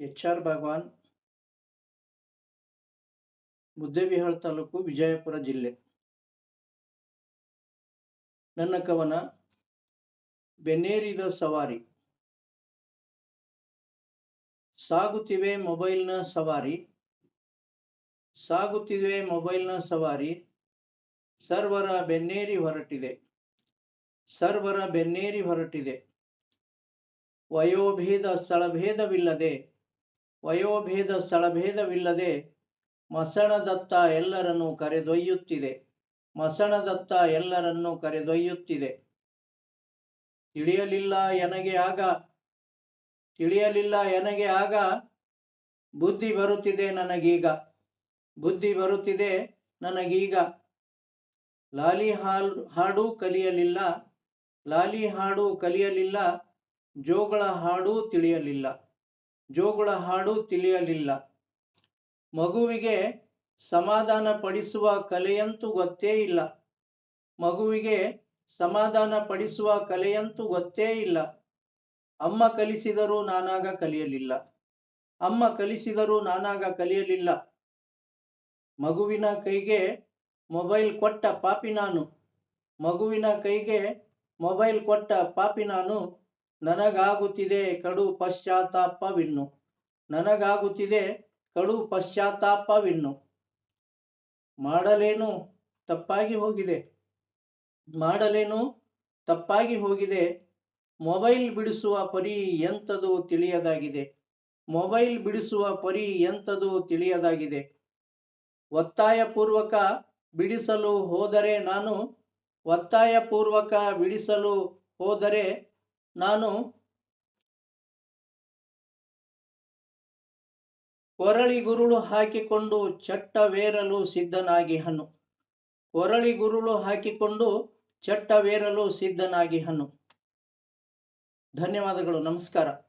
H R Bhagwan Muddebihal ತಾಲೂಕು ವಿಜಯಪುರ ಜಿಲ್ಲೆ. ನನ್ನ ಕವನ ಬೆನ್ನೇರಿದ ಸವಾರಿ. ಸಾಗುತ್ತಿವೆ ಮೊಬೈಲ್ನ ಸವಾರಿ. ಸಾಗುತ್ತಿವೆ ಮೊಬೈಲ್ನ ಸವಾರಿ. ಸರ್ವರ ಬೆನ್ನೇರಿ ಹೊರಟಿದೆ. ಸರ್ವರ ಬೆನ್ನೇರಿ ಹೊರಟಿದೆ. ವಯೋಭೇದ ಸ್ಥಳಭೇದವಿಲ್ಲದೆ ವಯೋಭೇದ ಸ್ಥಳಭೇದವಿಲ್ಲದೆ ಮಸಣದತ್ತ ಎಲ್ಲರನ್ನೂ ಕರೆದೊಯ್ಯುತ್ತಿದೆ. ಮಸಣದತ್ತ ಎಲ್ಲರನ್ನೂ ಕರೆದೊಯ್ಯುತ್ತಿದೆ. ತಿಳಿಯಲಿಲ್ಲ ಎನಗೆ ಆಗ, ತಿಳಿಯಲಿಲ್ಲ ಎನಗೆ ಆಗ ಬುದ್ಧಿ ಬರುತ್ತಿದೆ ನನಗೀಗ. ಬುದ್ಧಿ ಬರುತ್ತಿದೆ ನನಗೀಗ. ಲಾಲಿ ಹಾಲ್, ಹಾಡು ಕಲಿಯಲಿಲ್ಲ, ಲಾಲಿ ಹಾಡು ಕಲಿಯಲಿಲ್ಲ, ಜೋಗಳ ಹಾಡು ತಿಳಿಯಲಿಲ್ಲ. ಜೋಗಳ ಹಾಡು ತಿಳಿಯಲಿಲ್ಲ. ಮಗುವಿಗೆ ಸಮಾಧಾನ ಪಡಿಸುವ ಕಲೆಯಂತೂ ಗೊತ್ತೇ ಇಲ್ಲ. ಮಗುವಿಗೆ ಸಮಾಧಾನ ಪಡಿಸುವ ಕಲೆಯಂತೂ ಗೊತ್ತೇ ಇಲ್ಲ. ಅಮ್ಮ ಕಲಿಸಿದರೂ ನಾನಾಗ ಕಲಿಯಲಿಲ್ಲ. ಅಮ್ಮ ಕಲಿಸಿದರೂ ನಾನಾಗ ಕಲಿಯಲಿಲ್ಲ. ಮಗುವಿನ ಕೈಗೆ ಮೊಬೈಲ್ ಕೊಟ್ಟ ಪಾಪಿ ನಾನು. ಮಗುವಿನ ಕೈಗೆ ಮೊಬೈಲ್ ಕೊಟ್ಟ ಪಾಪಿ ನಾನು. ನನಗಾಗುತ್ತಿದೆ ಕಡು ಪಶ್ಚಾತ್ತಾಪವಿನ್ನು ನನಗಾಗುತ್ತಿದೆ ಕಡು ಪಶ್ಚಾತ್ತಾಪವಿನ್ನು ಮಾಡಲೇನು ತಪ್ಪಾಗಿ ಹೋಗಿದೆ? ಮಾಡಲೇನು ತಪ್ಪಾಗಿ ಹೋಗಿದೆ? ಮೊಬೈಲ್ ಬಿಡಿಸುವ ಪರಿ ಎಂಥದು ತಿಳಿಯದಾಗಿದೆ? ಮೊಬೈಲ್ ಬಿಡಿಸುವ ಪರಿ ಎಂಥದು ತಿಳಿಯದಾಗಿದೆ? ಒತ್ತಾಯಪೂರ್ವಕ ಬಿಡಿಸಲು ಹೋದರೆ ನಾನು ಒತ್ತಾಯಪೂರ್ವಕ ಬಿಡಿಸಲು ಹೋದರೆ ನಾನು ಕೊರಳಿಗುರುಳು ಹಾಕಿಕೊಂಡು ಚಟ್ಟವೇರಲು ಸಿದ್ಧನಾಗಿ ಹನು ಕೊರಳಿಗುರುಳು ಹಾಕಿಕೊಂಡು ಚಟ್ಟವೇರಲು ಸಿದ್ಧನಾಗಿ ಹನು ಧನ್ಯವಾದಗಳು ನಮಸ್ಕಾರ.